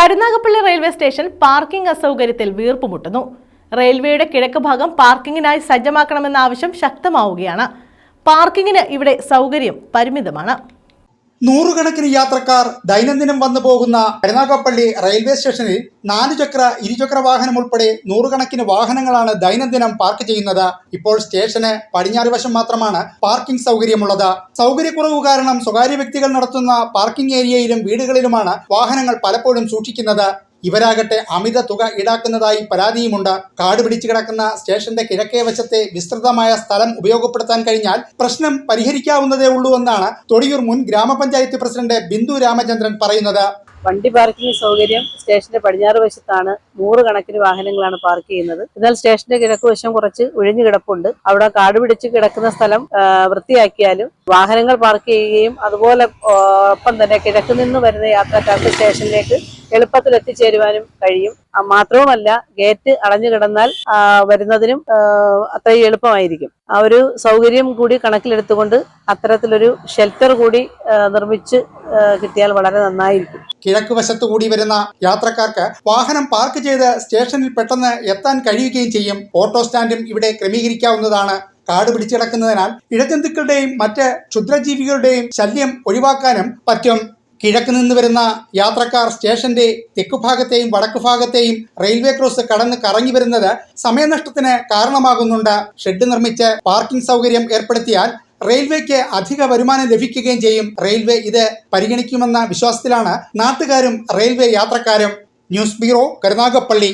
Karunagappally railway station parking അസൗകര്യത്തിൽ വീർപ്പുമുട്ടുന്നു റെയിൽവേയുടെ കിഴക്ക് ഭാഗം പാർക്കിങ്ങിനായി സജ്ജമാക്കണമെന്ന ആവശ്യം ശക്തമാവുകയാണ്. പാർക്കിങ്ങിന് ഇവിടെ സൗകര്യം പരിമിതമാണ്. നൂറുകണക്കിന് യാത്രക്കാർ ദൈനംദിനം വന്നു പോകുന്ന കരുനാഗപ്പള്ളി റെയിൽവേ സ്റ്റേഷനിൽ നാലു ചക്ര ഇരുചക്ര വാഹനം ഉൾപ്പെടെ നൂറുകണക്കിന് വാഹനങ്ങളാണ് ദൈനംദിനം പാർക്ക് ചെയ്യുന്നത്. ഇപ്പോൾ സ്റ്റേഷന് പടിഞ്ഞാറ് വശം മാത്രമാണ് പാർക്കിംഗ് സൗകര്യമുള്ളത്. സൗകര്യക്കുറവ് കാരണം സ്വകാര്യ വ്യക്തികൾ നടത്തുന്ന പാർക്കിംഗ് ഏരിയയിലും വീടുകളിലുമാണ് വാഹനങ്ങൾ പലപ്പോഴും സൂക്ഷിക്കുന്നത്. ഇവരാകട്ടെ അമിത തുക ഈടാക്കുന്നതായി പരാതിയുമുണ്ട്. കാട് പിടിച്ചു കിടക്കുന്ന സ്റ്റേഷന്റെ കിഴക്കേ വശത്തെ വിസ്തൃതമായ സ്ഥലം ഉപയോഗപ്പെടുത്താൻ കഴിഞ്ഞാൽ പ്രശ്നം പരിഹരിക്കാവുന്നതേ ഉള്ളൂ എന്നാണ് തൊടിയൂർ മുൻ ഗ്രാമപഞ്ചായത്ത് പ്രസിഡന്റ് ബിന്ദു രാമചന്ദ്രൻ പറയുന്നത്. വണ്ടി പാർക്കിംഗ് സൗകര്യം സ്റ്റേഷന്റെ പടിഞ്ഞാറ് വശത്താണ്. നൂറുകണക്കിന് വാഹനങ്ങളാണ് പാർക്ക് ചെയ്യുന്നത്. എന്നാൽ സ്റ്റേഷന്റെ കിഴക്ക് വശം കുറച്ച് ഒഴിഞ്ഞു കിടപ്പുണ്ട്. അവിടെ കാട് പിടിച്ച് കിടക്കുന്ന സ്ഥലം വൃത്തിയാക്കിയാലും വാഹനങ്ങൾ പാർക്ക് ചെയ്യുകയും അതുപോലെ ഒപ്പം തന്നെ കിഴക്ക് നിന്ന് വരുന്ന യാത്രക്കാർക്ക് സ്റ്റേഷനിലേക്ക് എളുപ്പത്തിൽ എത്തിച്ചേരുവാനും കഴിയും. മാത്രവുമല്ല ഗേറ്റ് അടഞ്ഞു കിടന്നാൽ വരുന്നതിനും അത്രയും എളുപ്പമായിരിക്കും. ആ ഒരു സൗകര്യം കൂടി കണക്കിലെടുത്തുകൊണ്ട് അത്തരത്തിലൊരു ഷെൽട്ടർ കൂടി നിർമ്മിച്ച് കിട്ടിയാൽ വളരെ നന്നായിരിക്കും. കിഴക്ക് വശത്തു കൂടി വരുന്ന യാത്രക്കാർക്ക് വാഹനം പാർക്ക് ചെയ്ത് സ്റ്റേഷനിൽ പെട്ടെന്ന് എത്താൻ കഴിയുകയും ചെയ്യും. ഓട്ടോ സ്റ്റാൻഡും ഇവിടെ ക്രമീകരിക്കാവുന്നതാണ്. കാട് പിടിച്ചു കിടക്കുന്നതിനാൽ ഇഴജന്തുക്കളുടെയും മറ്റ് ക്ഷുദ്രജീവികളുടെയും ശല്യം ഒഴിവാക്കാനും പറ്റും. കിഴക്ക് നിന്ന് വരുന്ന യാത്രക്കാർ സ്റ്റേഷന്റെ തെക്കുഭാഗത്തെയും വടക്ക് ഭാഗത്തെയും റെയിൽവേ ക്രോസ് കടന്ന് കറങ്ങി വരുന്നത് സമയനഷ്ടത്തിന് കാരണമാകുന്നുണ്ട്. ഷെഡ് നിർമ്മിച്ച് പാർക്കിംഗ് സൗകര്യം ഏർപ്പെടുത്തിയാൽ റെയിൽവേക്ക് അധിക വരുമാനം ലഭിക്കുകയും ചെയ്യും. റെയിൽവേ ഇത് പരിഗണിക്കുമെന്ന വിശ്വാസത്തിലാണ് നാട്ടുകാരും റെയിൽവേ യാത്രക്കാരും. News bureau Karunagappally.